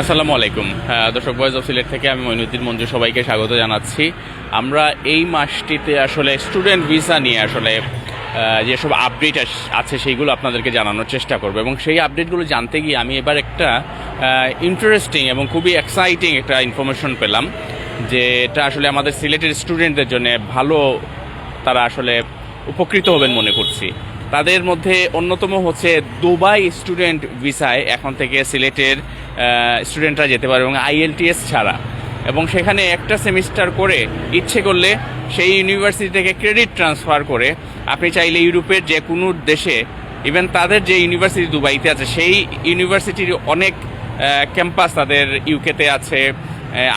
আসসালামু আলাইকুম। হ্যাঁ, দর্শক বয়েজ অফ সিলেট থেকে আমি মইনুদ্দিন মঞ্জু সবাইকে স্বাগত জানাচ্ছি। আমরা এই মাসটিতে আসলে স্টুডেন্ট ভিসা নিয়ে আসলে যেসব আপডেট আছে সেইগুলো আপনাদেরকে জানানোর চেষ্টা করব এবং সেই আপডেটগুলো জানতে গিয়ে আমি এবার একটা ইন্টারেস্টিং এবং খুবই এক্সাইটিং একটা ইনফরমেশন পেলাম যে এটা আসলে আমাদের সিলেটের স্টুডেন্টদের জন্য ভালো তারা আসলে উপকৃত হবেন মনে করছি। তাদের মধ্যে অন্যতম হচ্ছে দুবাই স্টুডেন্ট ভিসায় এখন থেকে সিলেটের স্টুডেন্টরা যেতে পারবে এবং আইএলটিএস ছাড়া। এবং সেখানে একটা সেমিস্টার করে ইচ্ছে করলে সেই ইউনিভার্সিটি থেকে ক্রেডিট ট্রান্সফার করে আপনি চাইলে ইউরোপের যে কোনো দেশে ইভেন তাদের যে ইউনিভার্সিটি দুবাইতে আছে, সেই ইউনিভার্সিটির অনেক ক্যাম্পাস তাদের ইউকেতে আছে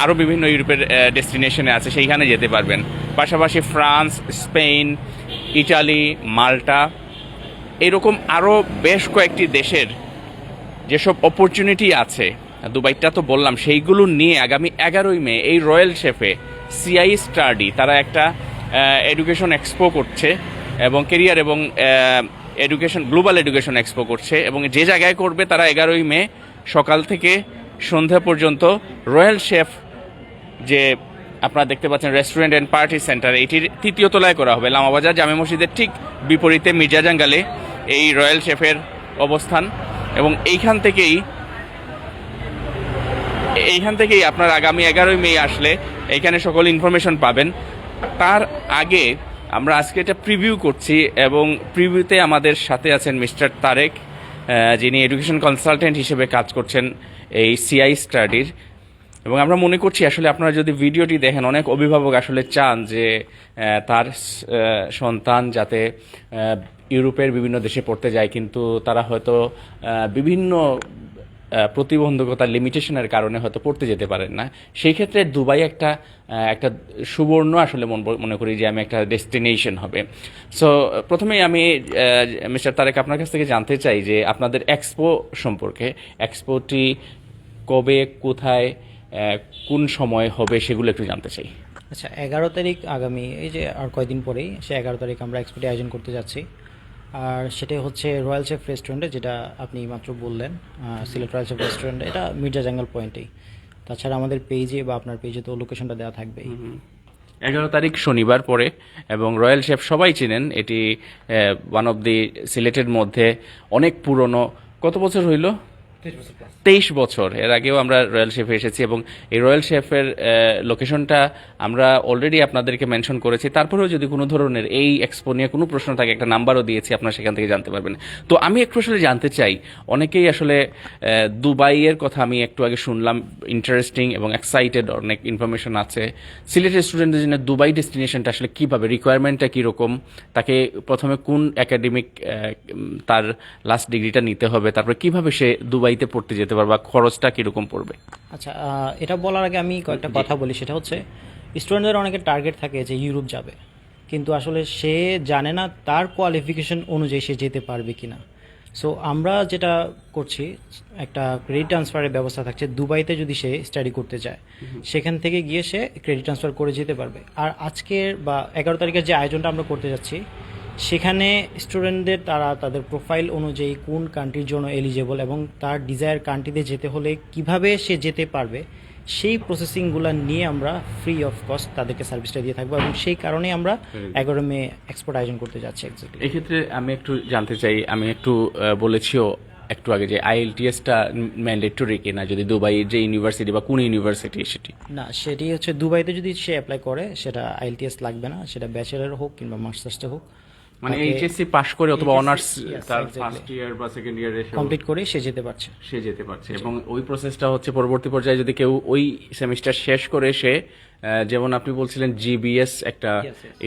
আরও বিভিন্ন ইউরোপের ডেস্টিনেশনে আছে, সেইখানে যেতে পারবেন। পাশাপাশি ফ্রান্স, স্পেন, ইটালি, মাল্টা, এরকম আরও বেশ কয়েকটি দেশের যেসব অপরচুনিটি আছে, দুবাইটা তো বললাম, সেইগুলো নিয়ে আগামী এগারোই মে এই রয়্যাল শেফে সিআই স্টাডি তারা একটা এডুকেশন এক্সপো করছে এবং কেরিয়ার এবং এডুকেশন গ্লোবাল এডুকেশন এক্সপো করছে এবং যে জায়গায় করবে তারা এগারোই মে সকাল থেকে সন্ধ্যা পর্যন্ত রয়্যাল শেফ যে আপনারা দেখতে পাচ্ছেন রেস্টুরেন্ট অ্যান্ড পার্টি সেন্টার এটির তৃতীয় তলায় করা হবে। লামাবাজার জামে মসজিদের ঠিক বিপরীতে মির্জা জাঙ্গালে এই রয়্যাল শেফের অবস্থান। এবং এইখান থেকেই এইখান থেকেই আপনার আগামী এগারোই মে আসলে এখানে সকল ইনফরমেশন পাবেন। তার আগে আমরা আজকে এটা প্রিভিউ করছি এবং প্রিভিউতে আমাদের সাথে আছেন মিস্টার তারেক যিনি এডুকেশন কনসালটেন্ট হিসেবে কাজ করছেন এই সিআই স্টাডির এবং আমরা মনে করছি আসলে আপনারা যদি ভিডিওটি দেখেন অনেক অভিভাবক আসলে চান যে তার সন্তান যাতে ইউরোপের বিভিন্ন দেশে পড়তে যায় কিন্তু তারা হয়তো বিভিন্ন আহ, প্রতিবন্ধকতা লিমিটেশনের কারণে হয়তো পড়তে যেতে পারেন না। সেই ক্ষেত্রে দুবাই একটা একটা সুবর্ণ আসলে মন- করি যে আমি একটা ডেস্টিনেশন হবে। সো প্রথমেই আমি মিস্টার তারেক আপনার কাছ থেকে জানতে চাই যে আপনাদের এক্সপো সম্পর্কে এক্সপোটি কবে কোথায় কোন সময় হবে সেগুলো একটু জানতে চাই। আচ্ছা এগারো তারিখ আগামী এই যে আর কয়দিন পরেই সে এগারো তারিখ আমরা এক্সপোর্টে আয়োজন করতে যাচ্ছি। আর সেটা হচ্ছে রয়্যাল শেফ রেস্টুরেন্টে যেটা আপনি মাত্র বললেন সিলেট রয়্যাল শেফ রেস্টুরেন্ট এটা মির্জা জাঙ্গাল পয়েন্টেই তাছাড়া আমাদের পেজে বা আপনার পেজে তো লোকেশনটা দেওয়া থাকবেই। এগারো তারিখ শনিবার পরে এবং রয়্যাল শেফ সবাই চিনেন এটি ওয়ান অফ দি সিলেটের মধ্যে অনেক পুরনো কত বছর হইল? তেইশ বছর এর আগেও আমরা রয়্যাল শেফে এসেছি এবং এই রয়্যাল শেফের লোকেশনটা আমরা অলরেডি আপনাদেরকে মেনশন করেছি। তারপরেও যদি কোনো ধরনের এই এক্সপো নিয়ে কোনো প্রশ্ন থাকে, একটা নাম্বারও দিয়েছি, আপনারা সেখান থেকে জানতে পারবেন। তো আমি একটু আসলে জানতে চাই, অনেকেই আসলে দুবাইয়ের কথা আমি একটু আগে শুনলাম ইন্টারেস্টিং এবং এক্সাইটেড অনেক ইনফরমেশন আছে। সিলেটের স্টুডেন্টদের জন্য দুবাই ডেস্টিনেশনটা আসলে কীভাবে রিকোয়ারমেন্টটা কীরকম, তাকে প্রথমে কোন একাডেমিক তার লাস্ট ডিগ্রিটা নিতে হবে, তারপরে কীভাবে সে দুবাইতে পড়তে যেতে পারবে খরচটা কীরকম পড়বে? আচ্ছা এটা বলার আগে আমি কয়েকটা কথা বলি সেটা হচ্ছে স্টুডেন্টদের অনেকের টার্গেট থাকে যে ইউরোপ যাবে কিন্তু আসলে সে জানে না তার কোয়ালিফিকেশন অনুযায়ী সে যেতে পারবে কিনা। সো আমরা যেটা করছি একটা ক্রেডিট ট্রান্সফারের ব্যবস্থা থাকছে দুবাইতে যদি সে স্টাডি করতে যায় সেখান থেকে গিয়ে সে ক্রেডিট ট্রান্সফার করে যেতে পারবে। আর আজকের বা এগারো তারিখের যে আয়োজনটা আমরা করতে যাচ্ছি সেখানে স্টুডেন্টদের তারা তাদের প্রোফাইল অনুযায়ী কোন কান্ট্রির জন্য এলিজেবল এবং তার ডিজায়ার কান্ট্রিতে যেতে হলে কীভাবে সে যেতে পারবে সেই প্রসেসিংগুলো নিয়ে আমরা ফ্রি অফ কস্ট তাদেরকে সার্ভিসটা দিয়ে থাকব এবং সেই কারণে আমরা এগারো মে এক্সপোর্ট আয়োজন করতে যাচ্ছি এক্ষেত্রে আমি একটু জানতে চাই আমি একটু বলেছিও একটু আগে যে আইএলটিএসটা ম্যান্ডেটরি কিনা যদি দুবাইয়ের যে ইউনিভার্সিটি বা কোন ইউনিভার্সিটি সেটি? না সেটি হচ্ছে দুবাইতে যদি সে অ্যাপ্লাই করে সেটা আইএলটিএস লাগবে না সেটা ব্যাচেলার হোক কিংবা মাস্টার্সটা হোক মানে এইচএসসি পাশ করে অথবা অনার্স তার ফার্স্ট ইয়ার বা সেকেন্ড ইয়ারে কমপ্লিট করে সে যেতে পারছে। সে যেতে পারছে এবং ওই প্রসেসটা হচ্ছে পরবর্তী পর্যায়ে যদি কেউ ওই সেমিস্টার শেষ করে সে যেমন আপনি বলছিলেন জিবিএস একটা.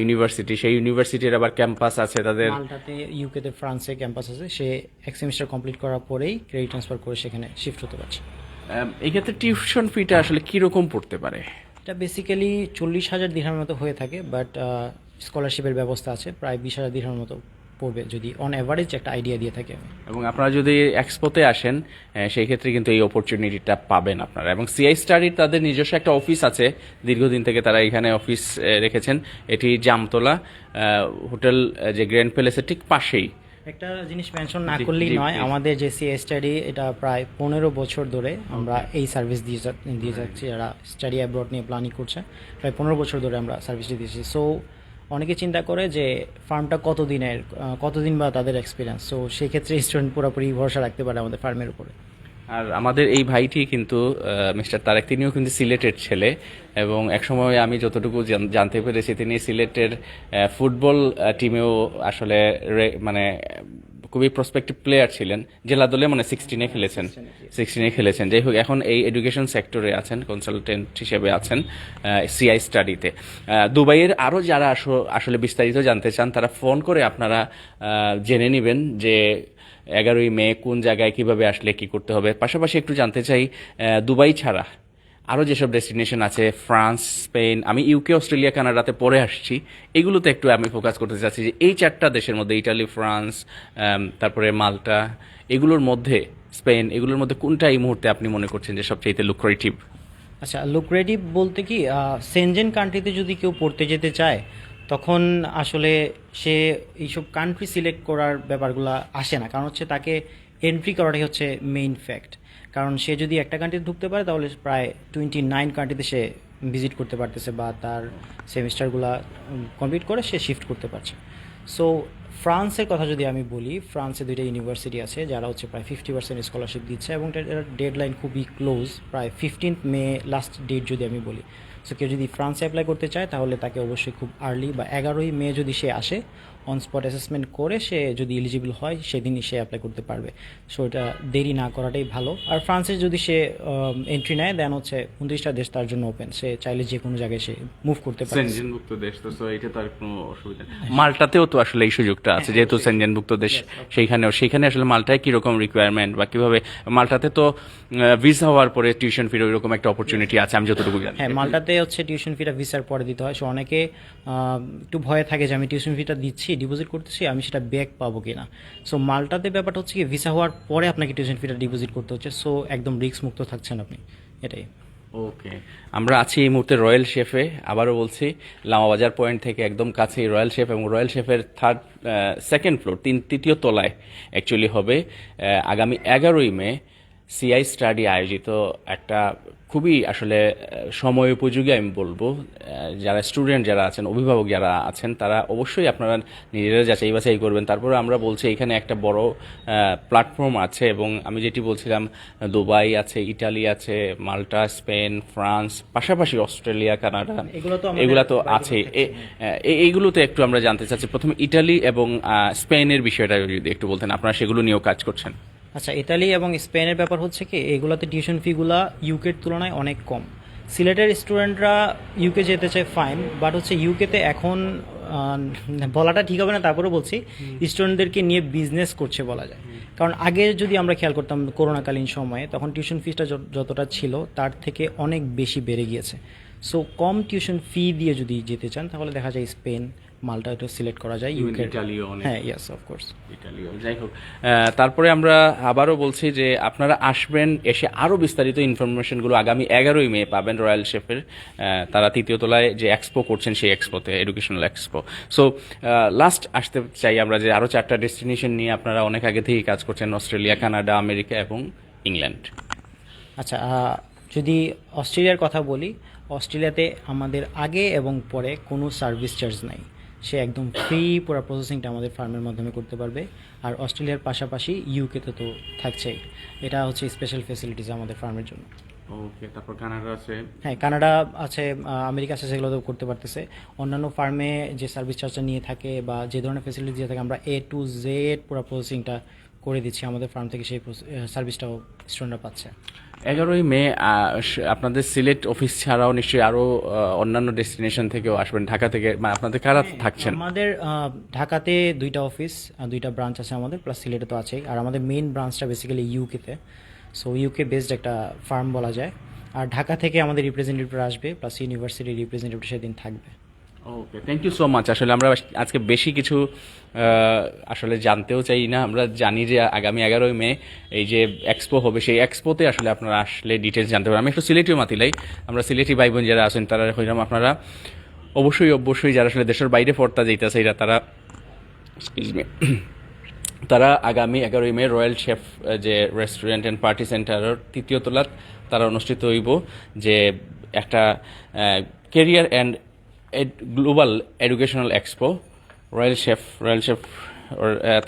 ইউনিভার্সিটি সেই ইউনিভার্সিটির আবার ক্যাম্পাস আছে তাদের মাল্টাতে ইউকেতে ফ্রান্সে ক্যাম্পাস আছে সে এক সেমিস্টার কমপ্লিট করার পরেই ক্রেডিট ট্রান্সফার করে সেখানে শিফট হতে পারছে। এই ক্ষেত্রে টিউশন ফিটা আসলে কীরকম পড়তে পারে? এটা বেসিক্যালি চল্লিশ হাজার দিরহামের মতো হয়ে থাকে বাট স্কলারশিপের ব্যবস্থা আছে প্রায় বিশ হাজার দিরহামের মতো পড়বে যদি অন অ্যাভারেজ একটা আইডিয়া দিয়ে থাকে। এবং আপনারা যদি এক্সপোতে আসেন সেই ক্ষেত্রে কিন্তু এই অপরচুনিটিটা পাবেন আপনারা। এবং সিআই স্টাডির তাদের নিজস্ব একটা অফিস আছে দীর্ঘদিন থেকে তারা এখানে অফিস রেখেছেন। এটি জামতলা হোটেল যে গ্র্যান্ড প্যালেসের ঠিক পাশেই। একটা জিনিস মেনশন না করলেই নয় আমাদের যে সি স্টাডি এটা প্রায় পনেরো বছর ধরে আমরা এই সার্ভিস দিয়ে দিয়ে যাচ্ছি। যারা স্টাডি অ্যাব্রড নিয়ে প্ল্যানিং করছে প্রায় পনেরো বছর ধরে আমরা সার্ভিসটি দিয়েছি। সো অনেকে চিন্তা করে যে ফার্মটা কতদিনের দিনের কতদিন বা তাদের এক্সপিরিয়েন্স তো সেক্ষেত্রে স্টুডেন্ট পুরোপুরি ভরসা রাখতে পারে আমাদের ফার্মের উপরে। আর আমাদের এই ভাইটি কিন্তু মিস্টার তারেক, তিনিও কিন্তু সিলেটের ছেলে এবং একসময় আমি যতটুকু জানতে পেরেছি, তিনি সিলেটের ফুটবল টিমেও আসলে মানে খুবই প্রসপেক্টিভ প্লেয়ার ছিলেন জেলা দলে মানে সিক্সটিনে খেলেছেন সিক্সটিনে খেলেছেন। যাই হোক, এখন এই এডুকেশন সেক্টরে আছেন কনসালটেন্ট হিসেবে আছেন সিআই স্টাডিতে দুবাইয়ের আরও যারা আসো- আসলে বিস্তারিত জানতে চান, তারা ফোন করে আপনারা জেনে নেবেন যে এগারোই মে কোন জায়গায় কীভাবে আসলে কি করতে হবে। পাশাপাশি একটু জানতে চাই দুবাই ছাড়া আরও যেসব ডেস্টিনেশন আছে, ফ্রান্স, স্পেন, আমি ইউকে অস্ট্রেলিয়া, কানাডাতে পরে আসছি, এগুলোতে একটু আমি ফোকাস করতে চাচ্ছি যে এই চারটা দেশের মধ্যে ইটালি ফ্রান্স তারপরে মাল্টা, এগুলোর মধ্যে, স্পেন, এগুলোর মধ্যে কোনটা এই মুহূর্তে আপনি মনে করছেন যে সবচেয়ে লুক্রেটিভ আচ্ছা লুক্রেটিভ বলতে কি সেনজেন কান্ট্রিতে যদি কেউ পড়তে যেতে চায়, তখন আসলে সে এইসব কান্ট্রি সিলেক্ট করার ব্যাপারগুলো আসে না। কারণ হচ্ছে তাকে এন্ট্রি করাটাই হচ্ছে মেইন ফ্যাক্ট কারণ সে যদি একটা কান্ট্রিতে ঢুকতে পারে, তাহলে প্রায় টোয়েন্টি নাইন কান্ট্রিতে সে ভিজিট করতে পারতেছে বা তার সেমিস্টারগুলো কমপ্লিট করে সে শিফট করতে পারছে। সো ফ্রান্সের কথা যদি আমি বলি ফ্রান্সে দুইটা ইউনিভার্সিটি আছে, যারা হচ্ছে প্রায় ফিফটি পার্সেন্ট স্কলারশিপ দিচ্ছে এবং ডেড লাইন খুবই ক্লোজ প্রায় ফিফটিন্থ মে লাস্ট ডেট যদি আমি বলি। সো কেউ যদি ফ্রান্সে অ্যাপ্লাই করতে চায়, তাহলে তাকে অবশ্যই খুব আর্লি বা এগারোই মে যদি সে আসে অন স্পট অ্যাসেসমেন্ট করে সে যদি এলিজিবল হয় সেদিনই সে অ্যাপ্লাই করতে পারবে। সো এটা দেরি না করাটাই ভালো। আর ফ্রান্সে যদি সে এন্ট্রি নেয় দেন হচ্ছে উনত্রিশটা দেশ তার জন্য ওপেন সে চাইলে যে কোনো জায়গায় সে মুভ করতে পারে। সেনজেনভুক্ত দেশ তো so এটা তো আর কোনো অসুবিধা নেই। মাল্টাতেও তো আসলে এই সুযোগটা আছে যেহেতু সেনজেনভুক্ত দেশ সেইখানেও সেইখানে আসলে মাল্টায় কীরকম রিকোয়ারমেন্ট বা কীভাবে মাল্টাতে তো ভিসা হওয়ার পরে টিউশন ফির ওইরকম একটা অপরচুনিটি আছে আমি যতটুকু জানি। হ্যাঁ মাল্টাতে হচ্ছে টিউশন ফিটা ভিসার পরে দিতে হয়। সো অনেকে একটু ভয়ে থাকে যে আমি টিউশন ফিটা দিচ্ছি ডিপোজিট করতেছি, আমি সেটা ব্যাক পাবো কিনা। সো মাল্টাতে ব্যাপারটা হচ্ছে কি ভিসা হওয়ার পরে আপনাকে টিউশন ফিটা ডিপোজিট করতে হচ্ছে। সো একদম রিস্ক মুক্ত থাকছেন আপনি। এটাই। ওকে আমরা আছি এই মুহূর্তে রয়্যাল শেফে আবারও বলছি লামাবাজার পয়েন্ট থেকে একদম কাছেই রয়্যাল শেফ এবং রয়্যাল শেফের থার্ড সেকেন্ড ফ্লোর তিন, তৃতীয় তলায় অ্যাকচুয়ালি হবে আগামী এগারোই মে সিআই স্টাডি আয়োজিত একটা খুবই আসলে সময় উপযোগী আমি বলব। যারা স্টুডেন্ট যারা আছেন অভিভাবক যারা আছেন তারা অবশ্যই আপনারা নিজেরা যাচাই বাছাই করবেন। তারপরে আমরা বলছি এখানে একটা বড় প্ল্যাটফর্ম আছে এবং আমি যেটি বলছিলাম দুবাই আছে ইটালি আছে মাল্টা স্পেন ফ্রান্স পাশাপাশি অস্ট্রেলিয়া কানাডা এগুলো তো আছে এইগুলোতে একটু আমরা জানতে চাচ্ছি। প্রথমে ইটালি এবং স্পেনের বিষয়টা যদি একটু বলতেন আপনারা সেগুলো নিয়েও কাজ করছেন। আচ্ছা ইতালি এবং স্পেনের ব্যাপার হচ্ছে কি এগুলোতে টিউশন ফিগুলা ইউকের তুলনায় অনেক কম। সিলেটের স্টুডেন্টরা ইউকে যেতে চায় ফাইন বাট হচ্ছে ইউকেতে এখন বলাটা ঠিক হবে না তারপরে বলছি স্টুডেন্টদেরকে নিয়ে বিজনেস করছে বলা যায়। কারণ আগে যদি আমরা খেয়াল করতাম করোনাকালীন সময়ে তখন টিউশন ফিসটা যতটা ছিল তার থেকে অনেক বেশি বেড়ে গিয়েছে। সো কম টিউশন ফি দিয়ে যদি যেতে চান তাহলে দেখা যায় স্পেন মাল্টা এটা সিলেক্ট করা যায় ইউকে ইটালিও অনেক হ্যাঁ ইয়াস অফকোর্স ইটালিও যাই হোক তারপরে আমরা আবারও বলছি যে আপনারা আসবেন এসে আরও বিস্তারিত ইনফরমেশনগুলো আগামী এগারোই মে পাবেন রয়্যাল শেফের তারা তৃতীয় তলায় যে এক্সপো করছেন সেই এক্সপোতে এডুকেশনাল এক্সপো সো লাস্ট আসতে চাই আমরা যে আরও চারটা ডেস্টিনেশন নিয়ে আপনারা অনেক আগে থেকেই কাজ করছেন অস্ট্রেলিয়া কানাডা আমেরিকা এবং ইংল্যান্ড আচ্ছা যদি অস্ট্রেলিয়ার কথা বলি অস্ট্রেলিয়াতে আমাদের আগে এবং পরে কোনো সার্ভিস চার্জ নাই। সে একদম ফ্রি পুরো প্রসেসিংটা আমাদের ফার্মের মাধ্যমে করতে পারবে। আর অস্ট্রেলিয়ার পাশাপাশি ইউকেতে তো থাকছেই এটা হচ্ছে স্পেশাল ফেসিলিটিস আমাদের ফার্মের জন্য। ওকে তারপর কানাডা আছে? হ্যাঁ কানাডা আছে আমেরিকা আছে সেগুলো তো করতে পারতেছে। অন্যান্য ফার্মে যে সার্ভিস চার্জটা নিয়ে থাকে বা যে ধরনের ফেসিলিটি দিয়ে থাকে আমরা এ টু জেড পুরো প্রসেসিংটা করে দিচ্ছি আমাদের ফার্ম থেকে সেই সার্ভিসটাও স্টুডেন্টরা পাচ্ছে। এগারোই মে আপনাদের সিলেট অফিস ছাড়াও নিশ্চয়ই আরও অন্যান্য ডেস্টিনেশন থেকেও আসবেন। ঢাকা থেকে মানে আপনাদের কারা থাকছেন? আমাদের ঢাকাতে দুইটা অফিস আর দুইটা ব্রাঞ্চ আছে আমাদের প্লাস সিলেটে তো আছেই। আর আমাদের মেইন ব্রাঞ্চটা বেসিক্যালি ইউকেতে সো ইউকে বেসড একটা ফার্ম বলা যায়। আর ঢাকা থেকে আমাদের রিপ্রেজেন্টেটিভরা আসবে প্লাস ইউনিভার্সিটির রিপ্রেজেন্টেটিভ সেদিন থাকবে। Okay thank you so much আসলে আমরা আজকে বেশি কিছু আসলে জানতেও চাই না। আমরা জানি যে আগামী এগারোই মে এই যে এক্সপো হবে, সেই এক্সপোতে আসলে আপনারা আসলে ডিটেলস জানতে পারবেন। আমি একটু সিলেটিও মাতিলাই আমরা সিলেটি ভাই বোন যারা আছেন, তারা হইলাম আপনারা। অবশ্যই অবশ্যই যারা আসলে দেশের বাইরে পড়তা যাইতেছে, এরা তারা মি তারা আগামী এগারোই মে রয়্যাল শেফ যে রেস্টুরেন্ট অ্যান্ড পার্টি সেন্টারের তৃতীয় তলাত তারা অনুষ্ঠিত হইব। যে একটা career and global educational expo, royal chef royal chef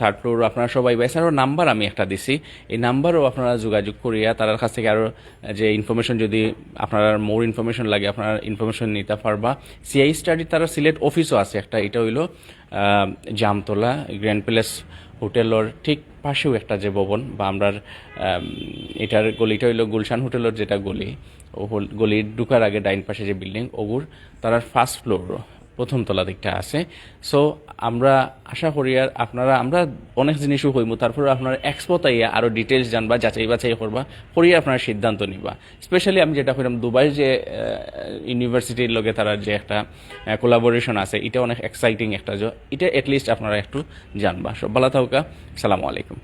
third floor, আপনারা সবাই এছাড়াও নাম্বার আমি একটা দিছি। এই নাম্বারও আপনারা যোগাযোগ করিয়া তার কাছ থেকে আরও যে ইনফরমেশন যদি আপনার মোর ইনফরমেশন লাগে, আপনারা ইনফরমেশন নিতে পারবা। সিআই স্টাডি তারা সিলেট অফিসও আছে একটা, এটা হইল জামতলা গ্র্যান্ড প্যালেস হোটেলর ঠিক পাশেও একটা যে ভবন, বা আমরা এটার গলিটা হইল গুলশান হোটেলের যেটা গলি। গলির ঢুকার আগে ডাইন পাশে যে বিল্ডিং, ওগুর তার ফার্স্ট ফ্লোর প্রথম তলা দিকটা আছে। সো আমরা আশা করি আর আপনারা, আমরা অনেক জিনিসও হইব তারপরে আপনার এক্সপো তাইয়া আরও ডিটেলস জানবা, যাচাই বাছাই করবা, করিয়া আপনার সিদ্ধান্ত নিবা। স্পেশালি আমি যেটা কইলাম, দুবাই যে ইউনিভার্সিটির লগে তারা যে একটা কোলাবোরেশন আছে, এটা অনেক এক্সাইটিং একটা এটা এটলিস্ট আপনারা একটু জানবা। সব ভালো থাকুকা সালামু আলাইকুম।